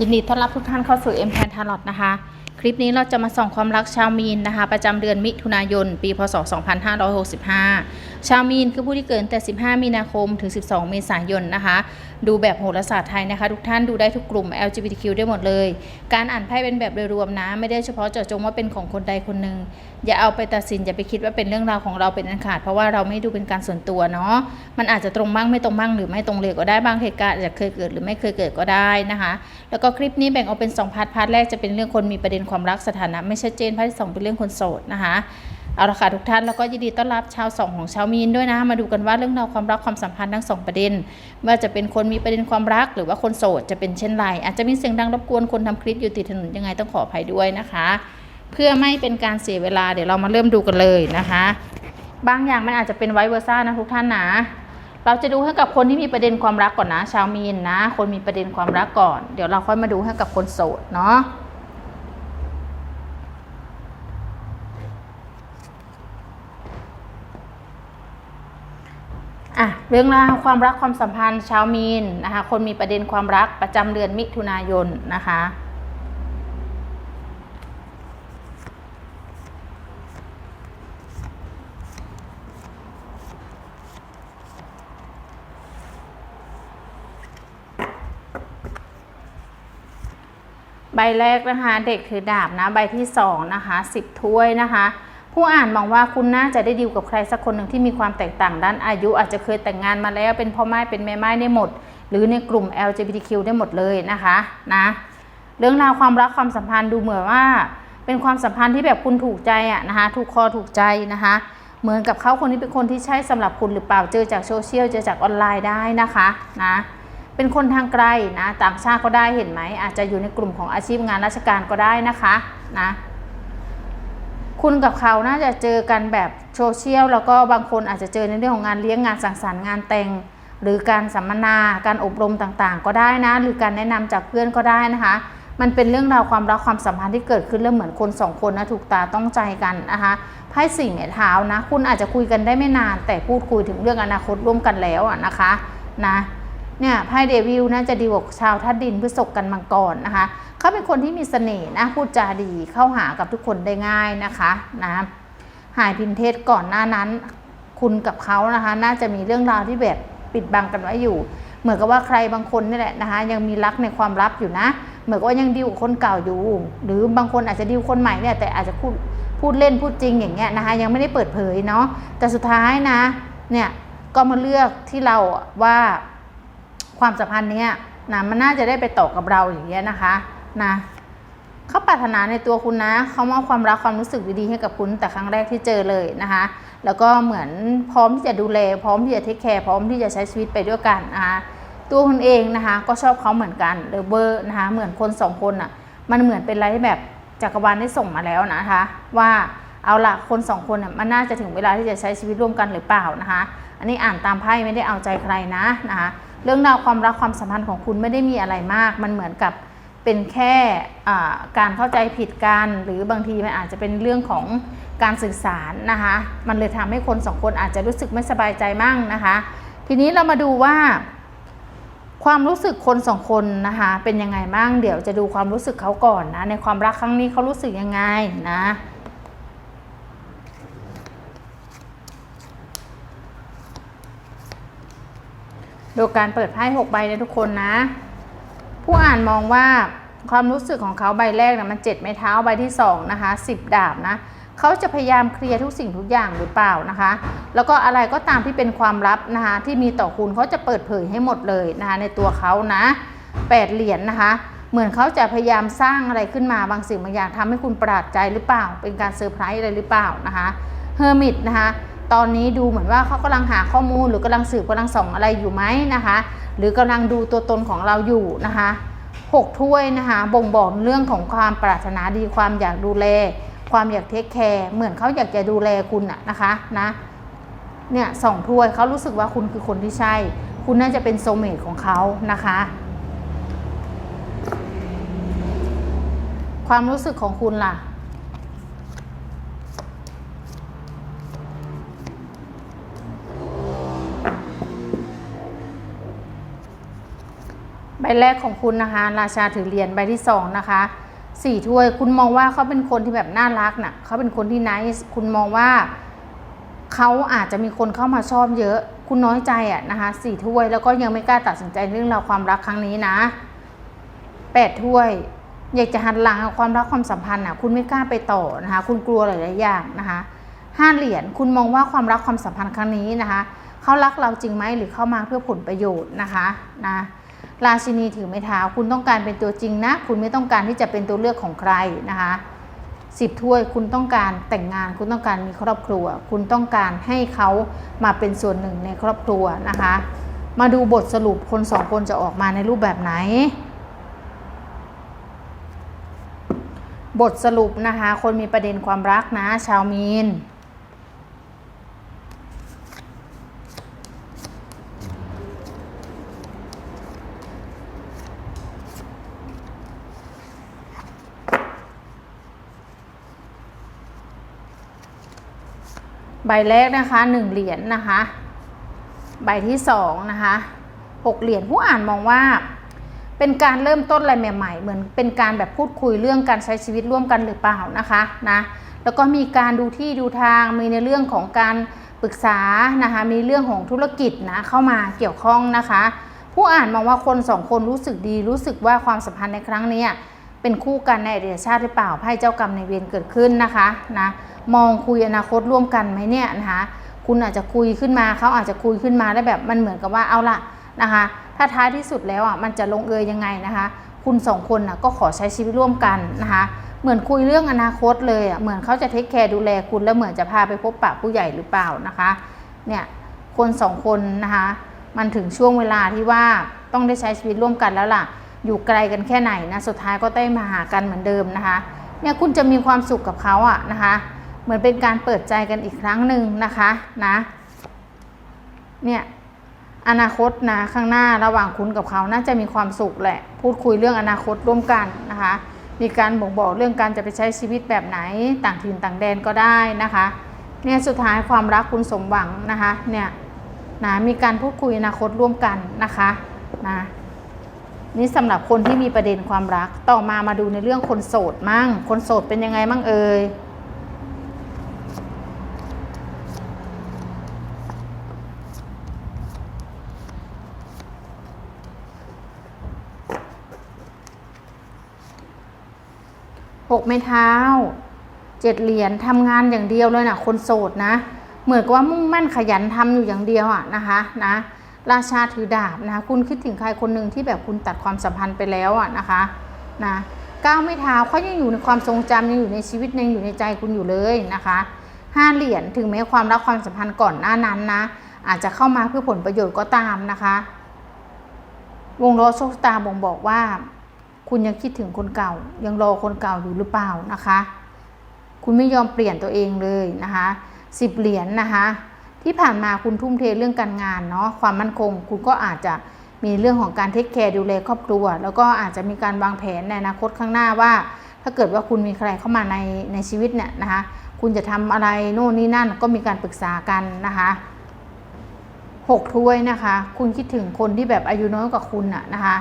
ยินดีต้อนรับทุกท่านเข้าสู่ M p a n t a l o t นะคะ คลิปนี้เราจะมาส่องความรักชาวมีนนะคะ ประจำเดือนมิถุนายน ปี พศ 2565 ชาวมีนคือผู้ที่เกิดตั้งแต่ 15 มีนาคมถึง 12 เมษายนนะคะ ดูแบบโหราศาสตร์ไทยนะคะ ทุกท่านดูได้ทุกกลุ่ม LGBTQ ได้หมดเลย การอ่านไพ่เป็นแบบโดยรวมนะ ไม่ได้เฉพาะเจาะจงว่าเป็นของคนใดคนหนึ่งอย่าเอาไปตัดสินอย่าไปคิดว่าเป็นเรื่องราวของเราเป็นอันขาด เพราะว่าเราไม่ดูเป็นการส่วนตัวเนาะมันอาจจะตรงบ้างไม่ตรงบ้างหรือไม่ตรงเลยก็ได้บางเหตุการณ์อาจจะเคยเกิดหรือไม่เคยเกิดก็ได้นะคะ แล้วก็คลิปนี้แบ่งออกเป็น2พาร์ทพาร์ทแรกจะเป็นเรื่องคนมีประเด็นความรักสถานะ ไม่ชัดเจนพาร์ทที่สองเป็นเรื่องคนโสดนะคะ เอาละค่ะทุกท่านแล้วก็ยินดีต้อนรับชาวสองของชาวมีนด้วยนะ มาดูกันว่าเรื่องราวความรักความสัมพันธ์ทั้งสองประเด็นไม่ว่าจะเป็นคนมีประเด็นความรักหรือว่าคนโสดจะเป็นเช่นไรอาจจะมีเสียงดังรบกวนคนทำคลิปอยู่ติดถนนยังไงต้องขออภัยด้วยนะคะ เพื่อไม่เป็นการเสียเวลาเดี๋ยวเรามาเริ่มดูกันเลยนะคะ บางอย่างมันอาจจะเป็นไวเวอร์ซ่านะทุกท่านนะเราจะดูให้กับคนที่มีประเด็นความรักก่อนนะ ชาวมีนนะ คนมีประเด็นความรักก่อน เดี๋ยวเราค่อยมาดูให้กับคนโสดเนาะ อะเรื่องราวความรักความสัมพันธ์ชาวมีนนะคะ คนมีประเด็นความรักประจำเดือนมิถุนายนนะคะใบแรกนะคะ เด็กถือดาบนะ ใบที่สองนะคะสิบถ้วยนะคะ ผู้อ่านมองว่าคุณน่าจะได้ดีลกับใครสักคนหนึ่งที่มีความแตกต่างด้านอายุ อาจจะเคยแต่งงานมาแล้วเป็นพ่อไม้เป็นแม่ไม้ได้หมด หรือในกลุ่ม LGBTQ ได้หมดเลยนะคะนะเรื่องราวความรักความสัมพันธ์ดูเหมือนว่า เป็นความสัมพันธ์ที่แบบคุณถูกใจอะนะคะถูกคอถูกใจนะคะเหมือนกับเขาคนนี้เป็นคนที่ใช่สำหรับคุณหรือเปล่าเจอจากโซเชียลเจอจากออนไลน์ได้นะคะนะเป็นคนทางไกลนะต่างชาติก็ได้เห็นไหมอาจจะอยู่ในกลุ่มของอาชีพงานราชการก็ได้นะคะนะ คุณกับเขาน่าจะเจอกันแบบโซเชียลแล้วก็บางคนอาจจะเจอในเรื่องของงานเลี้ยงงานสังสรรค์งานแต่ง หรือการสัมมนาการอบรมต่างๆ ก็ได้นะ หรือการแนะนำจากเพื่อนก็ได้นะคะ มันเป็นเรื่องราวความรักความสัมพันธ์ที่เกิดขึ้นแล้วเหมือนคนสองคนนะถูกตาต้องใจกันนะคะไพ่สี่เมเท้านะ คุณอาจจะคุยกันได้ไม่นาน แต่พูดคุยถึงเรื่องอนาคตร่วมกันแล้วอะนะคะนะ เนี่ยไพ่เดวิลน่าจะดีกว่าชาวธาตุดินพฤษภกันมังกรนะคะเขาเป็นคนที่มีเสน่ห์นะพูดจาดีเข้าหากับทุกคนได้ง่ายนะคะนะหายพินเทศก่อนหน้านั้น คุณกับเขานะคะ น่าจะมีเรื่องราวที่แบบปิดบังกันไว้อยู่ เหมือนกับว่าใครบางคนนี่แหละนะคะ ยังมีรักในความลับอยู่นะ เหมือนกับว่ายังดิวกับคนเก่าอยู่ หรือบางคนอาจจะดิวคนใหม่เนี่ยแต่อาจจะพูดพูดเล่นพูดจริงอย่างเงี้ยนะคะยังไม่ได้เปิดเผยเนาะแต่สุดท้ายนะเนี่ยก็มาเลือกที่เราว่า ความสัมพันธ์เนี้ยนะมันน่าจะได้ไปต่อกับเราอย่างเงี้ยนะคะนะเขาปรารถนาในตัวคุณนะเขามอบความรักความรู้สึกดีๆให้กับคุณแต่ครั้งแรกที่เจอเลยนะคะ แล้วก็เหมือนพร้อมที่จะดูแล พร้อมที่จะเทคแคร์พร้อมที่จะใช้ชีวิตไปด้วยกันนะคะตัวคุณเองนะคะ ก็ชอบเขาเหมือนกันเลเวอร์นะคะเหมือนคนสองคนอะมันเหมือนเป็นอะไรแบบจักรวาลได้ส่งมาแล้วนะคะ ว่าเอาละคนสองคนอะมันน่าจะถึงเวลาที่จะใช้ชีวิตร่วมกันหรือเปล่านะคะ อันนี้อ่านตามไพ่ไม่ได้เอาใจใครนะนะคะ เรื่องราวความรักความสัมพันธ์ของคุณไม่ได้มีอะไรมาก มันเหมือนกับเป็นแค่การเข้าใจผิดกัน หรือบางทีมันอาจจะเป็นเรื่องของการสื่อสารนะคะ มันเลยทำให้คนสองคนอาจจะรู้สึกไม่สบายใจมั่งนะคะ ทีนี้เรามาดูว่า ความรู้สึกคนสองคนนะคะเป็นยังไงบ้าง เดี๋ยวจะดูความรู้สึกเขาก่อนนะ ในความรักครั้งนี้เขารู้สึกยังไงนะ ดูการเปิดไพ่หกใบเลยทุกคนนะ ผู้อ่านมองว่าความรู้สึกของเขาใบแรกนะมันเจ็ดไม้เท้าใบที่สองนะคะสิบดาบนะเขาจะพยายามเคลียร์ทุกสิ่งทุกอย่างหรือเปล่านะคะ แล้วก็อะไรก็ตามที่เป็นความลับนะคะที่มีต่อคุณเขาจะเปิดเผยให้หมดเลยนะคะในตัวเขานะแปดเหรียญนนะคะ เหมือนเขาจะพยายามสร้างอะไรขึ้นมาบางสิ่งบางอย่างทำให้คุณประหลาดใจหรือเปล่า เป็นการเซอร์ไพรส์อะไรหรือเปล่านะคะเฮอร์มิตนะคะ ตอนนี้ดูเหมือนว่าเขากำลังหาข้อมูลหรือกำลังสืบกำลังส่องอะไรอยู่ไหมนะคะ หรือกำลังดูตัวตนของเราอยู่นะคะหกถ้วยนะคะบ่งบอกเรื่องของความปรารถนาดีความอยากดูแล ความอยากเทคแคร์เหมือนเขาอยากจะดูแลคุณอะนะคะนะเนี่ยสองถ้วยเขารู้สึกว่าคุณคือคนที่ใช่ คุณน่าจะเป็นโซเมตของเขานะคะ ความรู้สึกของคุณล่ะ แรกของคุณนะคะ ราชาถือเหรียญใบที่สองนะคะสี่ถ้วยคุณมองว่าเขาเป็นคนที่แบบน่ารักน่ะเขาเป็นคนที่ไนส์คุณมองว่าเขาอาจจะมีคนเข้ามาชอบเยอะ คุณน้อยใจอะนะคะสี่ถ้วยแล้วก็ยังไม่กล้าตัดสินใจเรื่องราวความรักครั้งนี้นะแปดถ้วย อยากจะหันหลังความรักความสัมพันธ์อะคุณไม่กล้าไปต่อนะคะ คุณกลัวหลายๆอย่างนะคะห้าเหรียญคุณมองว่าความรักความสัมพันธ์ครั้งนี้นะคะเขารักเราจริงไหมหรือเข้ามาเพื่อผลประโยชน์นะคะนะ ราชินีถือไม้เท้า คุณต้องการเป็นตัวจริงนะ คุณไม่ต้องการที่จะเป็นตัวเลือกของใครนะคะสิบถ้วยคุณต้องการแต่งงาน คุณต้องการมีครอบครัว คุณต้องการให้เขามาเป็นส่วนหนึ่งในครอบครัวนะคะ มาดูบทสรุปคนสองคนจะออกมาในรูปแบบไหน บทสรุปนะคะ คนมีประเด็นความรักนะ ชาวมีน ใบแรกนะคะหนึ่งเหรียญนนะคะ ใบที่สองนะคะหกเหรียญผู้อ่านมองว่า เป็นการเริ่มต้นอะไรใหม่ ๆ เหมือนเป็นการแบบพูดคุยเรื่องการใช้ชีวิตร่วมกันหรือเปล่านะคะนะแล้วก็มีการดูที่ดูทางมีในเรื่องของการปรึกษานะคะมีเรื่องของธุรกิจนะเข้ามาเกี่ยวข้องนะคะ ผู้อ่านมองว่าคนสองคนรู้สึกดีรู้สึกว่าความสัมพันธ์ในครั้งนี้ เป็นคู่กันในอดีตชาติหรือเปล่าไพ่เจ้ากรรมในเวรเกิดขึ้นนะคะนะมองคุยอนาคตร่วมกันไหมเนี่ยนะคะคุณอาจจะคุยขึ้นมาเขาอาจจะคุยขึ้นมาแล้แบบมันเหมือนกับว่าเอาละนะคะ ถ้าท้ายที่สุดแล้วอะมันจะลงเอยยังไงนะคะ คุณสองคนนะก็ขอใช้ชีวิตร่วมกันนะคะเหมือนคุยเรื่องอนาคตเลยอะเหมือนเขาจะเทคแคร์ดูแลคุณแล้วเหมือนจะพาไปพบปะผู้ใหญ่หรือเปล่านะคะเนี่ยคนสองคนนะคะมันถึงช่วงเวลาที่ว่าต้องได้ใช้ชีวิตร่วมกันแล้วล่ะ อยู่ไกลกันแค่ไหนนะสุดท้ายก็ได้มาหากันเหมือนเดิมนะคะเนี่ยคุณจะมีความสุขกับเขาอะนะคะ เหมือนเป็นการเปิดใจกันอีกครั้งหนึ่งนะคะนะเนี่ยอนาคตนะข้างหน้าระหว่างคุณกับเขาน่าจะมีความสุขแหละ พูดคุยเรื่องอนาคตร่วมกันนะคะ มีการบ่งบอกเรื่องการจะไปใช้ชีวิตแบบไหนต่างถิ่นต่างแดนก็ได้นะคะเนี่ยสุดท้ายความรักคุณสมหวังนะคะเนี่ยนะมีการพูดคุยอนาคตร่วมกันนะคะนะ นี่สำหรับคนที่มีประเด็นความรัก ต่อมามาดูในเรื่องคนโสดมั่ง คนโสดเป็นยังไงมั่งเอ่ยหกไม้เท้าเจ็ดเหรียญทำงานอย่างเดียวเลยนะคนโสดนะ เหมือนกับว่ามุ่งมั่นขยันทำอยู่อย่างเดียวอะนะคะนะ ราชาถือดาบนะคะคุณคิดถึงใครคนหนึ่งที่แบบคุณตัดความสัมพันธ์ไปแล้วอะนะคะนะก้าวไม้เท้าเขายังอยู่ในความทรงจำยังอยู่ในชีวิตยังอยู่ในใจคุณอยู่เลยนะคะห้าเหรียญถึงแม้ความรักความสัมพันธ์ก่อนหน้านั้นนะอาจจะเข้ามาเพื่อผลประโยชน์ก็ตามนะคะ วงล้อโชคตาบ่งบอกว่า คุณยังคิดถึงคนเก่า ยังรอคนเก่าอยู่หรือเปล่านะคะ คุณไม่ยอมเปลี่ยนตัวเองเลยนะคะสิบเหรียญนนะคะ ที่ผ่านมาคุณทุ่มเทเรื่องการงานเนาะความมั่นคง คุณก็อาจจะมีเรื่องของการเทคแคร์ดูแลครอบครัว แล้วก็อาจจะมีการวางแผนในอนาคตข้างหน้าว่า ถ้าเกิดว่าคุณมีใครเข้ามาในในชีวิตเนี่ยนะคะ คุณจะทำอะไรโน่นนี่นั่นก็มีการปรึกษากันนะคะหกถ้วยนะคะ คุณคิดถึงคนที่แบบอายุน้อยกว่าคุณอะนะคะ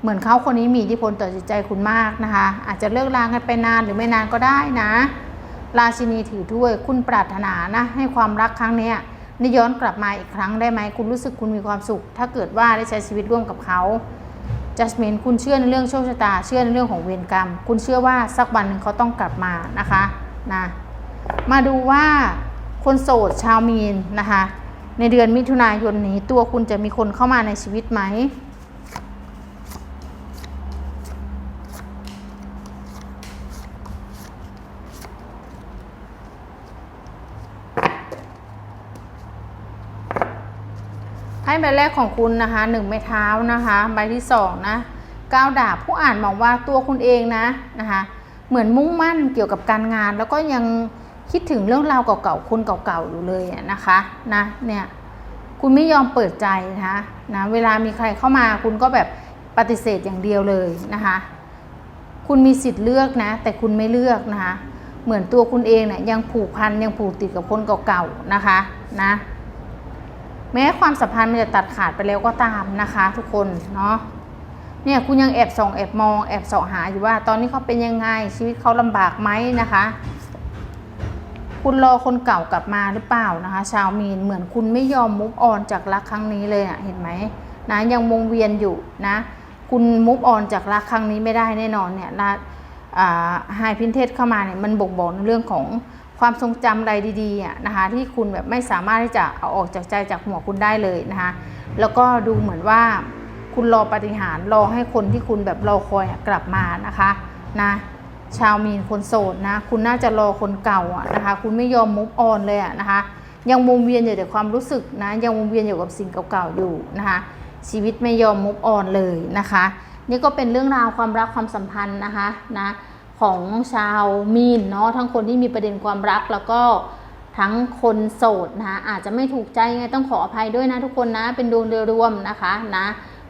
เหมือนเขาคนนี้มีอิทธิพลต่อจิตใจคุณมากนะคะ อาจจะเลิกลากันไปนานหรือไม่นานก็ได้นะ ราชินีถือถ้วย คุณปรารถนานะให้ความรักครั้งเนี้ย นี่ย้อนกลับมาอีกครั้งได้ไหมคุณรู้สึกคุณมีความสุข ถ้าเกิดว่าได้ใช้ชีวิตร่วมกับเขาจัสมินคุณเชื่อในเรื่องโชคชะตา เชื่อในเรื่องของเวรกรรม คุณเชื่อว่าสักวันหนึ่งเขาต้องกลับมานะคะนะมาดูว่าคนโสดชาวมีนนะคะ ในเดือนมิถุนายนนี้ตัวคุณจะมีคนเข้ามาในชีวิตไหม ไพ่ใบแรกของคุณนะคะหนึ่งไม้เท้านะคะ ใบที่สองนะก้าวดาบผู้อ่านมองว่าตัวคุณเองนะนะคะเหมือนมุ่งมั่นเกี่ยวกับการงาน แล้วก็ยังคิดถึงเรื่องราวเก่าๆคนเก่าๆอยู่เลยนะคะนะเนี่ยคุณไม่ยอมเปิดใจนะคะนะเวลามีใครเข้ามาคุณก็แบบปฏิเสธอย่างเดียวเลยนะคะคุณมีสิทธิ์เลือกนะ แต่คุณไม่เลือกนะคะเหมือนตัวคุณเองเนี่ยยังผูกพันยังผูกติดกับคนเก่าๆนะคะนะ แม้ความสัมพันธ์มันจะตัดขาดไปแล้วก็ตามนะคะทุกคนเนาะเนี่ยคุณยังแอบส่องแอบมองแอบเสาะหาอยู่ว่า ตอนนี้เขาเป็นยังไงชีวิตเขาลำบากไหมนะคะ คุณรอคนเก่ากลับมาหรือเปล่านะคะ ชาวมีนเหมือนคุณไม่ยอมมุกออนจากรักครั้งนี้เลยอะเห็นไหมนะยังวงเวียนอยู่นะ คุณมุกออนจากรักครั้งนี้ไม่ได้แน่นอนเนี่ยละไฮพินเทสเข้ามาเนี่ยมันบ่งบอกในเรื่องของ ความทรงจำอะไรดีๆอะนะคะที่คุณแบบไม่สามารถที่จะเอาออกจากใจจากหัวคุณได้เลยนะคะแล้วก็ดูเหมือนว่าคุณรอปฏิหารรอให้คนที่คุณแบบรอคอยกลับมานะคะนะชาวมีนคนโสดนะ คุณน่าจะรอคนเก่าอะนะคะ คุณไม่ยอมมุกออนเลยอะนะคะ ยังวงเวียนอยู่แต่ความรู้สึกนะ ยังวงเวียนอยู่กับสิ่งเก่าๆอยู่นะคะ ชีวิตไม่ยอมมุกออนเลยนะคะ นี่ก็เป็นเรื่องราวความรักความสัมพันธ์นะคะนะ ของชาวมีนเนาะทั้งคนที่มีประเด็นความรักแล้วก็ทั้งคนโสดนะคะอาจจะไม่ถูกใจไงต้องขออภัยด้วยนะทุกคนนะเป็นดวงโดยรวมนะคะนะ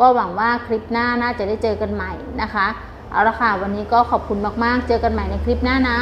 ก็หวังว่าคลิปหน้าน่าจะได้เจอกันใหม่นะคะ เอาละค่ะ วันนี้ก็ขอบคุณมากๆ เจอกันใหม่ในคลิปหน้านะ